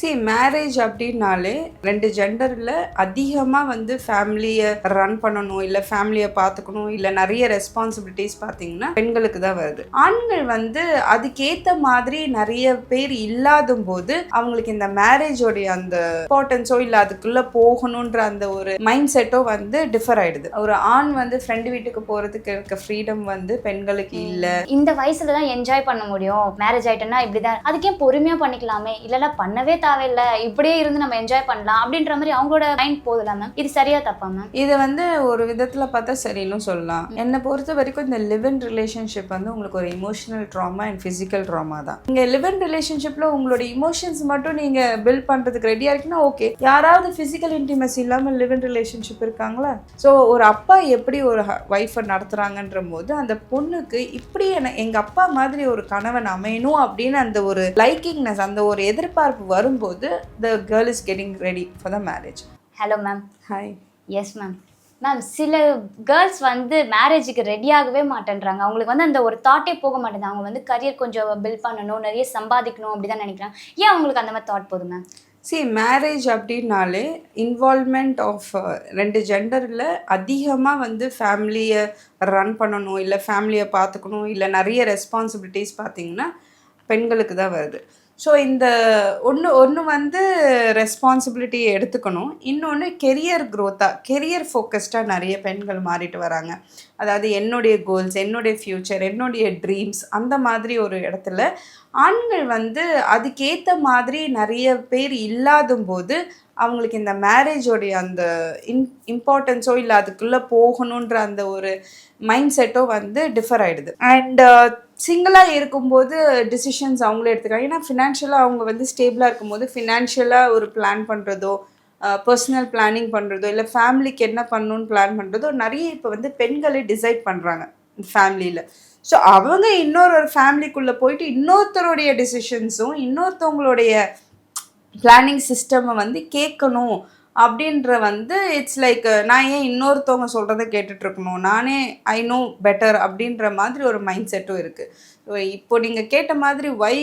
C marriage அப்படின்னாலே ரெண்டு ஜெண்டரில் அதிகமாக வந்து ஃபேமிலியை ரன் பண்ணணும் இல்லை ஃபேமிலியை பார்த்துக்கணும் இல்லை நிறைய ரெஸ்பான்சிபிலிட்டிஸ் பார்த்தீங்கன்னா பெண்களுக்கு தான் வருது. ஆண்கள் வந்து அதுக்கேற்ற மாதிரி நிறைய பேர் இல்லாத போது அவங்களுக்கு இந்த மேரேஜோடைய அந்த இம்பார்ட்டன்ஸோ இல்லை அதுக்குள்ளே போகணுன்ற அந்த ஒரு மைண்ட் செட்டோ வந்து டிஃபர் ஆயிடுது. ஒரு ஆண் வந்து ஃப்ரெண்டு வீட்டுக்கு போகிறதுக்கு இருக்க ஃப்ரீடம் வந்து பெண்களுக்கு இல்லை. இந்த வயசுல தான் என்ஜாய் பண்ண முடியும். மேரேஜ் ஆயிட்டேன்னா இப்படிதான். அதுக்கே பொறுமையா பண்ணிக்கலாமே. இல்லல பண்ணவே தேவையில்ல இப்படியே இருந்து நம்ம என்ஜாய் பண்ணலாம் அப்படின்ற மாதிரி அவங்களோட மைண்ட் போகுதுல மேம் இது சரியா தப்பா மேம் இது வந்து ஒரு விதத்தில் பார்த்தா சரின்னு சொல்லலாம். என்னை பொறுத்த வரைக்கும் இந்த லிவ் இன் ரிலேஷன்ஷிப் வந்து உங்களுக்கு ஒரு emotional drama and physical drama தான். நீங்கள் லிவ் இன் ரிலேஷன்ஷிப்பில் உங்களோட இமோஷன்ஸ் மட்டும் நீங்கள் பில்ட் பண்ணுறதுக்கு ரெடியாக இருக்குன்னா ஓகே யாராவது ஃபிசிக்கல் இன்டிமசி இல்லாமல் லிவ் இன் ரிலேஷன்ஷிப் இருக்காங்களா? ஸோ ஒரு அப்பா எப்படி ஒரு ஒய்ஃபை நடத்துகிறாங்கன்ற போது அந்த பொண்ணுக்கு இப்படி என எங்கள் அப்பா மாதிரி ஒரு கணவன் அமையணும் அப்படின்னு அந்த ஒரு லைக்கிங்னஸ் அந்த ஒரு எதிர்பார்ப்பு வரும்போது the girl is getting ready for the marriage hello ma'am hi yes ma'am ma'am சில கேர்ள்ஸ் வந்து மேரேஜுக்கு ரெடி ஆகவே மாட்டேன்றாங்க. அவங்களுக்கு வந்து அந்த ஒரு தாட்டே போக மாட்டேங்குது. அவங்க வந்து கரியர் கொஞ்சம் பில்ட் பண்ணணும் நிறைய சம்பாதிக்கணும் அப்படி தான் நினைக்கிறாங்க. ஏன் அவங்களுக்கு அந்த மாதிரி தாட் போதும் மேம் சி மேரேஜ் அப்படின்னாலே இன்வால்மெண்ட் ஆஃப் ரெண்டு ஜெண்டரில் அதிகமாக வந்து ஃபேமிலியை ரன் பண்ணணும் இல்லை ஃபேமிலியை பார்த்துக்கணும் இல்லை நிறைய ரெஸ்பான்சிபிலிட்டிஸ் பார்த்தீங்கன்னா பெண்களுக்கு தான் வருது. ஸோ இந்த ஒன்று ஒன்று வந்து ரெஸ்பான்சிபிலிட்டியை எடுத்துக்கணும். இன்னொன்று கெரியர் க்ரோத்தாக கெரியர் ஃபோக்கஸ்டாக நிறைய பெண்கள் மாறிட்டு வராங்க. அதாவது என்னுடைய கோல்ஸ் என்னுடைய ஃப்யூச்சர் என்னுடைய ட்ரீம்ஸ் அந்த மாதிரி ஒரு இடத்துல ஆண்கள் வந்து அதுக்கேற்ற மாதிரி நிறைய பேர் இல்லாதும்போது போது அவங்களுக்கு இந்த மேரேஜோடைய அந்த இன் இம்பார்ட்டன்ஸோ இல்லை அதுக்குள்ளே போகணுன்ற அந்த ஒரு மைண்ட் செட்டோ வந்து டிஃபர் ஆகிடுது அண்ட் சிங்கிளாக இருக்கும்போது டிசிஷன்ஸ் அவங்களே எடுத்துக்கிறாங்க. ஏன்னா ஃபினான்ஷியலாக அவங்க வந்து ஸ்டேபிளாக இருக்கும்போது ஃபினான்ஷியலாக ஒரு பிளான் பண்ணுறதோ பர்சனல் பிளானிங் பண்ணுறதோ இல்லை ஃபேமிலிக்கு என்ன பண்ணணும்னு பிளான் பண்ணுறதோ நிறைய இப்போ வந்து பெண்களே டிசைட் பண்ணுறாங்க ஃபேமிலியில் ஸோ அவங்க இன்னொரு ஒரு ஃபேமிலிக்குள்ளே போயிட்டு இன்னொருத்தருடைய டிசிஷன்ஸும் இன்னொருத்தவங்களுடைய பிளானிங் சிஸ்டமை வந்து கேட்கணும். அப்படின்ற வந்து இட்ஸ் லைக் நான் ஏன் இன்னொருத்தவங்க சொல்கிறத கேட்டுட்டு இருக்கணும் நானே ஐ நோ பெட்டர் அப்படின்ற மாதிரி ஒரு மைண்ட் செட்டும் இருக்குது ஸோ இப்போ நீங்கள் கேட்ட மாதிரி why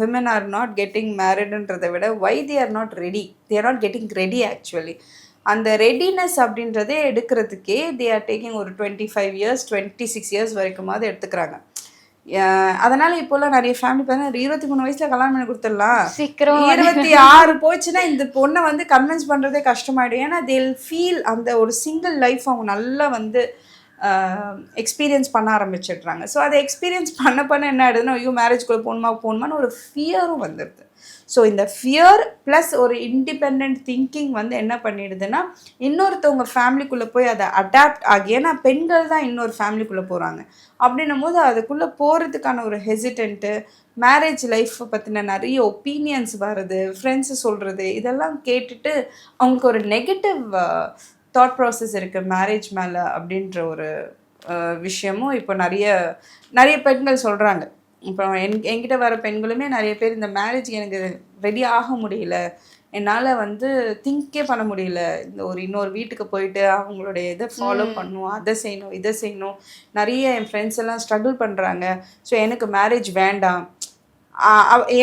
women are not getting மேரிடுன்றதை விட why they are not ready they are not getting ready actually அந்த ரெடினஸ் அப்படின்றதே எடுக்கிறதுக்கே தே ஆர் டேக்கிங் ஒரு twenty five years twenty six years வரைக்குமாவது எடுத்துக்கிறாங்க. அதனால இப்போல்லாம் நிறைய ஃபேமிலி பார்த்தா இருபத்தி மூணு வயசுல கல்யாணம் பண்ணி கொடுத்துடலாம். சீக்கிரம் இருபத்தி ஆறு போச்சுன்னா இந்த பொண்ணை வந்து கன்வின்ஸ் பண்றதே கஷ்டமாயிடும். ஏன்னா தேல் ஃபீல் அந்த ஒரு சிங்கிள் லைஃப் அவங்க நல்லா வந்து எக்ஸ்பீரியன்ஸ் பண்ண ஆரம்பிச்சிடுறாங்க. ஸோ அதை எக்ஸ்பீரியன்ஸ் பண்ண பண்ண என்ன ஆயிடுதுன்னா ஐயோ மேரேஜ்குள்ளே போகணுமா போகணுமான்னு ஒரு ஃபியரும் வந்துடுது. ஸோ இந்த ஃபியர் ப்ளஸ் ஒரு இண்டிபெண்ட் திங்கிங் வந்து என்ன பண்ணிடுதுன்னா இன்னொருத்தவங்க ஃபேமிலிக்குள்ளே போய் அதை அடாப்ட் ஆகி ஏன்னா பெண்கள் தான் இன்னொரு ஃபேமிலிக்குள்ளே போகிறாங்க அப்படின்னும் போது அதுக்குள்ளே போகிறதுக்கான ஒரு ஹெசிடென்ட்டு மேரேஜ் லைஃப்பை பற்றின நிறைய ஒப்பீனியன்ஸ் வருது ஃப்ரெண்ட்ஸு சொல்கிறது இதெல்லாம் கேட்டுட்டு அவங்களுக்கு ஒரு நெகட்டிவ் தாட் ப்ராசஸ் இருக்குது மேரேஜ் மேலே அப்படின்ற ஒரு விஷயமும் இப்போ நிறைய நிறைய பெண்கள் சொல்கிறாங்க இப்போ என் என்கிட்ட வர பெண்களுமே நிறைய பேர் இந்த மேரேஜ்க்கு எனக்கு ரெடி ஆக முடியல. என்னால் வந்து திங்கே பண்ண முடியல. இந்த ஒரு இன்னொரு வீட்டுக்கு போயிட்டு அவங்களுடைய இதை ஃபாலோ பண்ணணும் அதை செய்யணும் இதை செய்யணும். நிறைய என் ஃப்ரெண்ட்ஸ் எல்லாம் ஸ்ட்ரகிள் பண்ணுறாங்க ஸோ எனக்கு மேரேஜ் வேண்டாம்.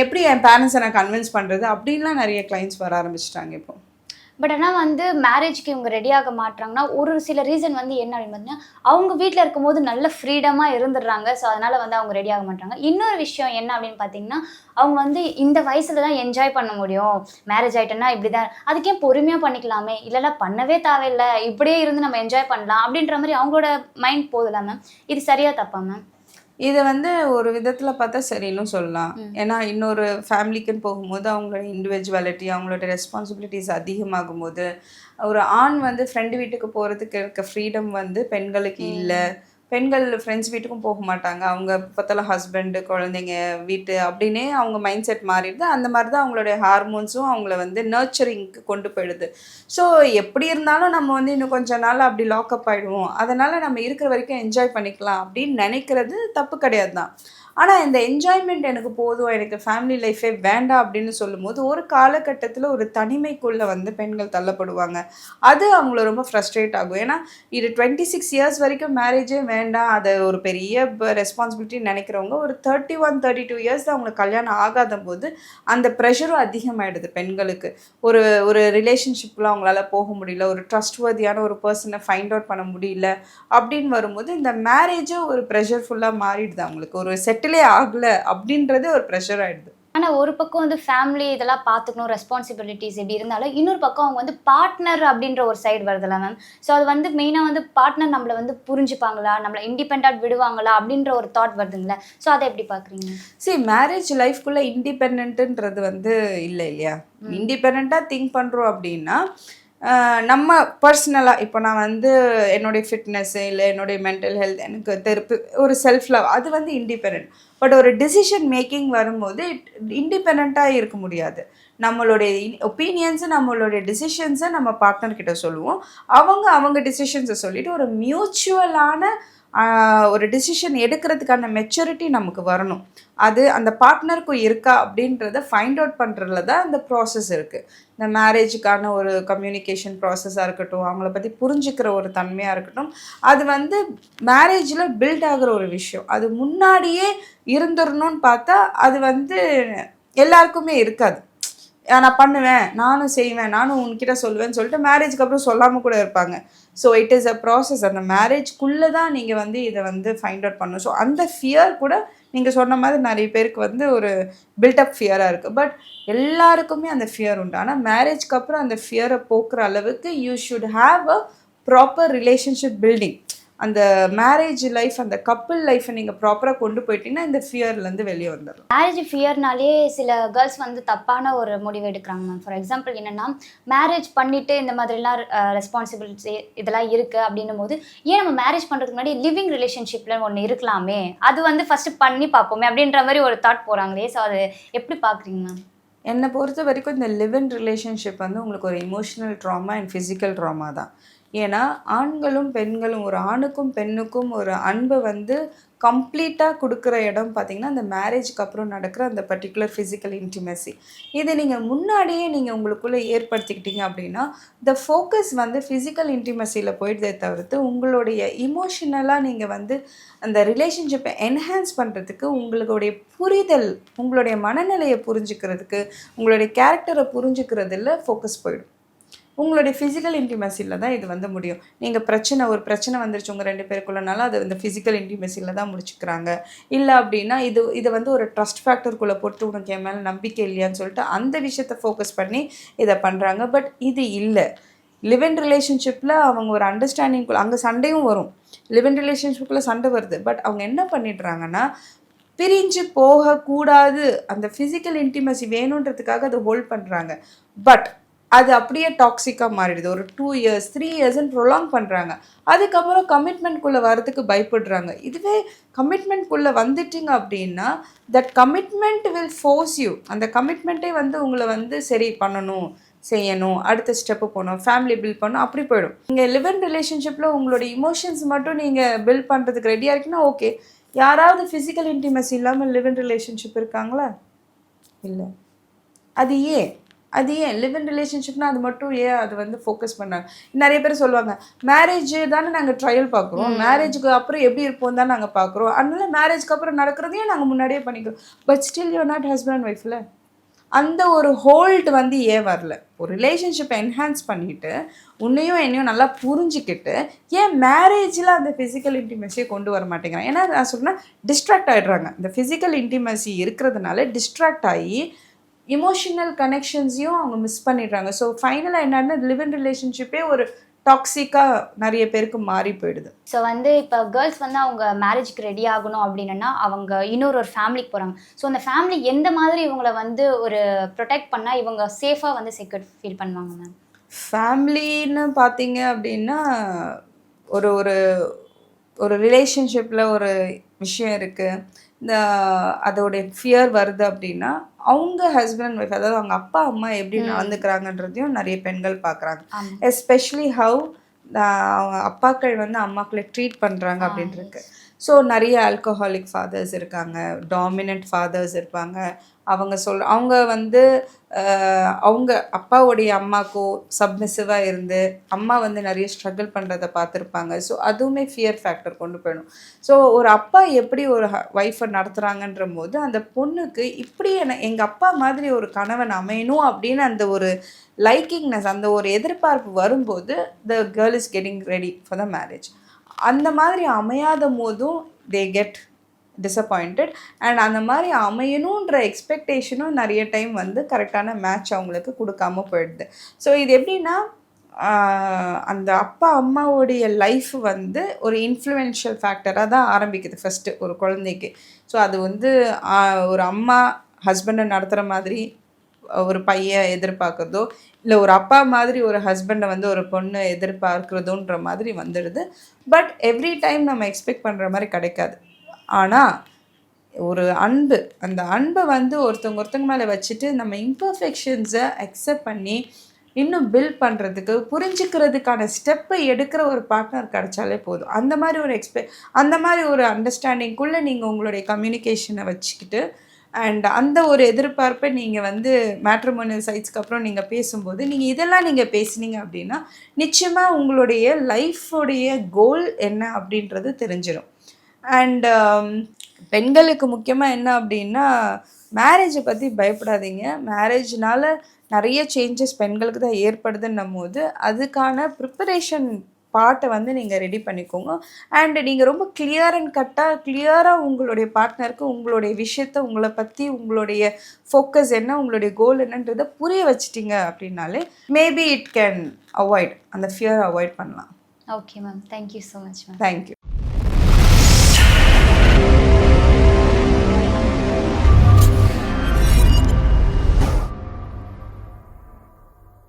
எப்படி என் பேரண்ட்ஸை நான் கன்வின்ஸ் பண்ணுறது அப்படின்லாம் நிறைய கிளைண்ட்ஸ் வர ஆரம்பிச்சிட்டாங்க இப்போ. பட் ஆனால் வந்து மேரேஜ்க்கு இவங்க ரெடியாக மாட்டுறாங்கன்னா ஒரு சில ரீசன் வந்து என்ன அப்படின்னு பார்த்தீங்கன்னா அவங்க வீட்டில் இருக்கும்போது நல்ல ஃப்ரீடமாக இருந்துடுறாங்க. ஸோ அதனால் வந்து அவங்க ரெடியாக ஆக மாட்டாங்க இன்னொரு விஷயம் என்ன அப்படின்னு பார்த்தீங்கன்னா அவங்க வந்து இந்த வயசில் தான் என்ஜாய் பண்ண முடியும். மேரேஜ் ஆயிட்டேன்னா இப்படி தான் அதுக்கே பொறுமையாக பண்ணிக்கலாமே? இல்லைல்ல பண்ணவே தேவையில்லை. இப்படியே இருந்து நம்ம என்ஜாய் பண்ணலாம். அப்படின்ற மாதிரி அவங்களோட மைண்ட் போகுதுல மேம் இது சரியாக தப்பா மேம் இது வந்து ஒரு விதத்தில் பார்த்தா சரின்னு சொல்லலாம். ஏன்னா இன்னொரு ஃபேமிலிக்குன்னு போகும்போது அவங்களோட இண்டிவிஜுவாலிட்டி அவங்களோட ரெஸ்பான்சிபிலிட்டிஸ் அதிகமாகும் போது ஒரு ஆண் வந்து ஃப்ரெண்டு வீட்டுக்கு போகிறதுக்கு இருக்க ஃப்ரீடம் வந்து பெண்களுக்கு இல்லை. பெண்கள் ஃப்ரெண்ட்ஸ் வீட்டுக்கும் போக மாட்டாங்க. அவங்க பத்தில் ஹஸ்பண்டு குழந்தைங்க வீட்டு அப்படின்னே அவங்க மைண்ட் செட் மாறிடுது. அந்த மாதிரி தான் அவங்களுடைய ஹார்மோன்ஸும் அவங்கள வந்து நர்ச்சரிங்க்கு கொண்டு போயிடுது. ஸோ எப்படி இருந்தாலும் நம்ம வந்து இன்னும் கொஞ்ச நாள் அப்படி லாக்அப் ஆகிடுவோம் அதனால் நம்ம இருக்கிற வரைக்கும் என்ஜாய் பண்ணிக்கலாம் அப்படின்னு நினைக்கிறது தப்பு கிடையாது தான் ஆனால் இந்த என்ஜாய்மெண்ட் எனக்கு போதும். எனக்கு ஃபேமிலி லைஃபே வேண்டாம் அப்படின்னு சொல்லும்போது ஒரு காலகட்டத்தில் ஒரு தனிமைக்குள்ளே வந்து பெண்கள் தள்ளப்படுவாங்க. அது அவங்கள ரொம்ப ஃப்ரஸ்ட்ரேட் ஆகும். ஏன்னா இது டுவெண்ட்டி சிக்ஸ் இயர்ஸ் வரைக்கும் மேரேஜே வேண்டாம். அதை ஒரு பெரிய ரெஸ்பான்சிபிலிட்டி நினைக்கிறவங்க ஒரு thirty one thirty two years அவங்களுக்கு கல்யாணம் ஆகாத போது அந்த ப்ரெஷரும் அதிகமாகிடுது பெண்களுக்கு. ஒரு ஒரு ரிலேஷன்ஷிப்பில் அவங்களால போக முடியல. ஒரு ட்ரஸ்ட்வர்தியான ஒரு பர்சனை ஃபைண்ட் அவுட் பண்ண முடியல. அப்படின்னு வரும்போது இந்த மேரேஜே ஒரு ப்ரெஷர்ஃபுல்லாக மாறிடுது அவங்களுக்கு. ஒரு செட் செட்டிலே ஆகலை அப்படின்றதே ஒரு ப்ரெஷர் ஆகிடுது ஆனா ஒரு பக்கம் வந்து ஃபேமிலி இதெல்லாம் பார்த்துக்கணும் ரெஸ்பான்சிபிலிட்டிஸ் எப்படி இருந்தாலும் இன்னொரு பக்கம் அவங்க வந்து பார்ட்னர் அப்படின்ற ஒரு சைடு வருதுல்ல மேம் ஸோ அது வந்து மெயினாக வந்து பார்ட்னர் நம்மளை வந்து புரிஞ்சுப்பாங்களா? நம்மளை இண்டிபெண்டாக விடுவாங்களா? அப்படின்ற ஒரு தாட் வருதுங்களே. ஸோ அதை எப்படி பார்க்குறீங்க சரி மேரேஜ் லைஃப்குள்ளே இண்டிபெண்ட்டுன்றது வந்து இல்லை இல்லையா? இண்டிபெண்ட்டாக திங்க் பண்ணுறோம் அப்படின்னா நம்ம பர்சனலாக இப்போ நான் வந்து என்னுடைய ஃபிட்னஸ்ஸு இல்லை என்னுடைய மென்டல் ஹெல்த் எனக்கு தெருப்பு ஒரு செல்ஃப் லவ் அது வந்து இண்டிபெண்ட் பட் ஒரு டெசிஷன் மேக்கிங் வரும்போது இண்டிபெண்ட்டாக இருக்க முடியாது. நம்மளுடைய ஒப்பீனியன்ஸு நம்மளுடைய டிசிஷன்ஸை நம்ம பார்ட்னர்கிட்ட சொல்லுவோம். அவங்க அவங்க டிசிஷன்ஸை சொல்லிட்டு ஒரு மியூச்சுவலான ஒரு டிசிஷன் எடுக்கிறதுக்கான மெச்சூரிட்டி நமக்கு வரணும். அது அந்த பார்ட்னருக்கும் இருக்கா அப்படின்றத ஃபைண்ட் அவுட் பண்ணுறதுல தான் அந்த ப்ராசஸ் இருக்குது இந்த மேரேஜுக்கான ஒரு கம்யூனிகேஷன் ப்ராசஸாக இருக்கட்டும் அவங்கள பற்றி புரிஞ்சுக்கிற ஒரு தன்மையாக இருக்கட்டும் அது வந்து மேரேஜில் பில்ட் ஆகுற ஒரு விஷயம். அது முன்னாடியே இருந்துடணும்னு பார்த்தா அது வந்து எல்லாருக்குமே இருக்காது. நான் பண்ணுவேன். நானும் செய்வேன். நானும் உன்கிட்ட சொல்லுவேன்னு சொல்லிட்டு மேரேஜ்க்கு அப்புறம் சொல்லாமல் கூட இருப்பாங்க. So it is a process அந்த மேரேஜ்க்குள்ளே தான் நீங்கள் வந்து இதை வந்து ஃபைண்ட் அவுட் பண்ணணும். ஸோ அந்த ஃபியர் கூட நீங்கள் சொன்ன மாதிரி நிறைய பேருக்கு வந்து ஒரு பில்டப் ஃபியராக இருக்குது பட் எல்லாருக்குமே அந்த ஃபியர் உண்டு. ஆனால் மேரேஜ்க்கு அப்புறம் அந்த ஃபியரை போக்குற அளவுக்கு you should have a proper relationship building அந்த மேரேஜ் லைஃப் அந்த கப்புள் லைஃப்பை நீங்கள் ப்ராப்பராக கொண்டு போயிட்டீங்கன்னா இந்த ஃபியர்லேருந்து வெளியே வந்துடலாம். மேரேஜ் ஃபியர்னாலே சில கேர்ள்ஸ் வந்து தப்பான ஒரு முடிவு எடுக்கிறாங்க மேம் ஃபார் எக்ஸாம்பிள் என்னன்னா மேரேஜ் பண்ணிட்டு இந்த மாதிரிலாம் ரெஸ்பான்சிபிலிட்டி இதெல்லாம் இருக்கு அப்படின்னும் போது ஏன் நம்ம மேரேஜ் பண்றதுக்கு முன்னாடி லிவிங் ரிலேஷன்ஷிப்ல ஒன்று இருக்கலாமே? அது வந்து ஃபர்ஸ்ட் பண்ணி பார்ப்போமே அப்படின்ற மாதிரி ஒரு தாட் போறாங்களே. ஸோ அது எப்படி பார்க்குறீங்க மேம் என்னை பொறுத்த வரைக்கும் இந்த லிவ் இன் ரிலேஷன்ஷிப் வந்து உங்களுக்கு ஒரு emotional drama and physical drama தான். ஏன்னா ஆண்களும் பெண்களும் ஒரு ஆணுக்கும் பெண்ணுக்கும் ஒரு அன்பை வந்து கம்ப்ளீட்டாக கொடுக்குற இடம் பார்த்தீங்கன்னா அந்த மேரேஜ்க்கு அப்புறம் நடக்கிற அந்த பர்டிகுலர் ஃபிசிக்கல் இன்டிமெசி இது நீங்கள் முன்னாடியே நீங்கள் உங்களுக்குள்ளே ஏற்படுத்திக்கிட்டீங்க அப்படின்னா த ஃபோக்கஸ் வந்து ஃபிசிக்கல் இன்டிமெசியில் போயிடுதே தவிர்த்து உங்களுடைய இமோஷனலாக நீங்கள் வந்து அந்த ரிலேஷன்ஷிப்பை என்ஹான்ஸ் பண்ணுறதுக்கு உங்களுடைய புரிதல் உங்களுடைய மனநிலையை புரிஞ்சுக்கிறதுக்கு உங்களுடைய கேரக்டரை புரிஞ்சுக்கிறதுல ஃபோக்கஸ் போயிடும். உங்களுடைய ஃபிசிக்கல் இன்டிமெசியில் தான் இது வந்து முடியும். நீங்கள் பிரச்சனை ஒரு பிரச்சனை வந்துருச்சு உங்கள் ரெண்டு பேருக்குள்ளனால அது இந்த ஃபிசிக்கல் இன்டிமெசியில் தான் முடிச்சுக்கிறாங்க. இல்லை அப்படின்னா இது இதை வந்து ஒரு ட்ரஸ்ட் ஃபேக்டருக்குள்ளே போட்டு உனக்கு என் மேலே நம்பிக்கை இல்லையான்னு சொல்லிட்டு அந்த விஷயத்தை ஃபோக்கஸ் பண்ணி இதை பண்ணுறாங்க பட் இது இல்லை. லிவ் இன் ரிலேஷன்ஷிப்பில் அவங்க ஒரு அண்டர்ஸ்டாண்டிங்குள்ள அங்கே சண்டையும் வரும். லிவ் இன் ரிலேஷன்ஷிப்பில் சண்டை வருது. பட் அவங்க என்ன பண்ணிடுறாங்கன்னா பிரிஞ்சு போகக்கூடாது. அந்த ஃபிசிக்கல் இன்டிமசி வேணுன்றதுக்காக அதை ஹோல்ட் பண்ணுறாங்க பட் அது அப்படியே டாக்ஸிக்காக மாறிடுது. ஒரு டூ இயர்ஸ் த்ரீ இயர்ஸ்ன்னு ப்ரொலாங் பண்ணுறாங்க அதுக்கப்புறம் கமிட்மெண்ட்குள்ளே வரதுக்கு பயப்படுறாங்க. இதுவே கமிட்மெண்ட்குள்ளே வந்துட்டீங்க அப்படின்னா that commitment will force you அந்த கமிட்மெண்ட்டே வந்து உங்களை வந்து சரி பண்ணணும் செய்யணும் அடுத்த ஸ்டெப்பு போகணும் ஃபேமிலி பில்ட் பண்ணணும் அப்படி போயிடும். நீங்கள் லிவன் ரிலேஷன்ஷிப்பில் உங்களோட இமோஷன்ஸ் மட்டும் நீங்கள் பில்ட் பண்ணுறதுக்கு ரெடியாக இருக்குன்னா ஓகே யாராவது ஃபிசிக்கல் இன்டிமசி இல்லாமல் லிவன் ரிலேஷன்ஷிப் இருக்காங்களா? இல்லை. அது ஏன்? அது ஏன்? லிவ் இன் ரிலேஷன்ஷிப்னா அது மட்டும் ஏன் அது வந்து ஃபோக்கஸ் பண்ணாங்க? நிறைய பேர் சொல்லுவாங்க மேரேஜ் தானே நாங்கள் ட்ரையல் பார்க்குறோம். மேரேஜுக்கு அப்புறம் எப்படி இருப்போம் தான் நாங்கள் பார்க்குறோம். அதனால மேரேஜ்க்கு அப்புறம் நடக்கிறதையும் நாங்கள் முன்னாடியே பண்ணிக்கிறோம். But still you not husband and ஒய்ஃபில் அந்த ஒரு ஹோல்ட் வந்து ஏன் வரல? ஒரு ரிலேஷன்ஷிப்பை என்ஹான்ஸ் பண்ணிட்டு உன்னையும் என்னையும் நல்லா புரிஞ்சுக்கிட்டு ஏன் மேரேஜில் அந்த ஃபிசிக்கல் இன்டிமசியை கொண்டு வர மாட்டேங்கிறாங்க? ஏன்னா நான் சொன்னேன் டிஸ்ட்ராக்ட் ஆகிடுறாங்க இந்த ஃபிசிக்கல் இன்டிமசி இருக்கிறதுனால டிஸ்ட்ராக்ட் ஆகி இமோஷனல் கனெக்ஷன்ஸையும் அவங்க மிஸ் பண்ணிடுறாங்க. ஸோ ஃபைனலாக என்னன்னா லிவ் இன் ரிலேஷன்ஷிப்பே ஒரு டாக்ஸிக்காக நிறைய பேருக்கு மாறி போயிடுது. ஸோ வந்து இப்போ கேர்ள்ஸ் வந்து அவங்க மேரேஜ்க்கு ரெடி ஆகணும் அப்படின்னா அவங்க இன்னொரு ஒரு ஃபேமிலிக்கு போகிறாங்க ஸோ அந்த ஃபேமிலி எந்த மாதிரி இவங்கள வந்து ஒரு ப்ரொடெக்ட் பண்ணால் இவங்க சேஃபாக வந்து செக்யூர் ஃபீல் பண்ணுவாங்க மேம் ஃபேமிலின்னு பார்த்தீங்க அப்படின்னா ஒரு ஒரு ஒரு ரிலேஷன்ஷிப்பில் ஒரு விஷயம் இருக்குது இந்த அதோடைய ஃபியர் வருது அப்படின்னா அவங்க ஹஸ்பண்ட் ஒய்ஃப் அதாவது அவங்க அப்பா அம்மா எப்படி நடந்துக்கிறாங்கன்றதையும் நிறைய பெண்கள் பார்க்குறாங்க. எஸ்பெஷலி ஹவு அப்பாக்கள் வந்து அம்மாக்களை ட்ரீட் பண்ணுறாங்க அப்படின்ட்டு இருக்கு. ஸோ நிறைய ஆல்கஹாலிக் ஃபாதர்ஸ் இருக்காங்க டாமினன்ட் ஃபாதர்ஸ் இருப்பாங்க. அவங்க சொல் அவங்க வந்து அவங்க அப்பாவுடைய அம்மாக்கோ சப்மிசிவாக இருந்து அம்மா வந்து நிறைய ஸ்ட்ரகிள் பண்ணுறதை பார்த்துருப்பாங்க. ஸோ அதுவுமே ஃபியர் ஃபேக்டர் கொண்டு போயிடும். ஸோ ஒரு அப்பா எப்படி ஒரு ஒய்ஃபை நடத்துகிறாங்கன்ற போது அந்த பொண்ணுக்கு இப்படி என்ன எங்கள் அப்பா மாதிரி ஒரு கணவன் அமையணும் அப்படின்னு அந்த ஒரு லைக்கிங்னஸ் அந்த ஒரு எதிர்பார்ப்பு வரும்போது the girl is getting ready for the marriage அந்த மாதிரி அமையாத போதும் தே கெட் டிசப்பாயிண்டட் அண்ட் அந்த மாதிரி அமையணுன்ற எக்ஸ்பெக்டேஷனும் நிறைய டைம் வந்து கரெக்டான மேட்ச் அவங்களுக்கு கொடுக்காம போயிடுது. ஸோ இது எப்படின்னா அந்த அப்பா அம்மாவுடைய லைஃப் வந்து ஒரு இன்ஃப்ளூயன்ஷியல் ஃபேக்டராக தான் ஆரம்பிக்குது ஃபஸ்ட்டு ஒரு குழந்தைக்கு. ஸோ அது வந்து ஒரு அம்மா ஹஸ்பண்டை நடத்துகிற மாதிரி ஒரு பையன் எதிர்பார்க்குறதோ இல்லை ஒரு அப்பா மாதிரி ஒரு ஹஸ்பண்டை வந்து ஒரு பொண்ணு எதிர்பார்க்குறதோன்ற மாதிரி வந்துடுது. பட் எவ்ரி டைம் நம்ம எக்ஸ்பெக்ட் பண்ணுற மாதிரி கிடைக்காது. ஆனால் ஒரு அன்பு அந்த அன்பை வந்து ஒருத்தவங்க ஒருத்தவங்க மேலே வச்சுட்டு நம்ம இம்பர்ஃபெக்ஷன்ஸை அக்செப்ட் பண்ணி இன்னும் பில்ட் பண்ணுறதுக்கு புரிஞ்சுக்கிறதுக்கான ஸ்டெப்பை எடுக்கிற ஒரு பார்ட்னர் கிடைச்சாலே போதும். அந்த மாதிரி ஒரு எக்ஸ்பெ அந்த மாதிரி ஒரு அண்டர்ஸ்டாண்டிங்குள்ளே நீங்கள் உங்களுடைய கம்யூனிகேஷனை வச்சுக்கிட்டு அண்ட் அந்த ஒரு எதிர்பார்ப்பை நீங்கள் வந்து மேட்ரிமோனியல் சைட்ஸ்க்கு அப்புறம் நீங்கள் பேசும்போது நீங்கள் இதெல்லாம் நீங்கள் பேசுனீங்க அப்படின்னா நிச்சயமாக உங்களுடைய லைஃபுடைய கோல் என்ன அப்படின்றது தெரிஞ்சிடும் அண்ட் பெண்களுக்கு முக்கியமாக என்ன அப்படின்னா மேரேஜை பற்றி பயப்படாதீங்க. மேரேஜ்னால நிறைய சேஞ்சஸ் பெண்களுக்கு தான் ஏற்படுதுன்னும் போது அதுக்கான ப்ரிப்பரேஷன் பார்ட்டை வந்து நீங்கள் ரெடி பண்ணிக்கோங்க. அண்ட் நீங்கள் ரொம்ப கிளியர் அண்ட் கட்டாக கிளியராக உங்களுடைய பார்ட்னருக்கு உங்களுடைய விஷயத்த உங்களை பற்றி உங்களுடைய ஃபோக்கஸ் என்ன உங்களுடைய கோல் என்னன்றதை புரிய வச்சிட்டீங்க அப்படின்னாலே மேபி இட் கேன் அவாய்ட் அந்த ஃபியர் அவாய்ட் பண்ணலாம். Okay ma'am thank you so much ma'am thank you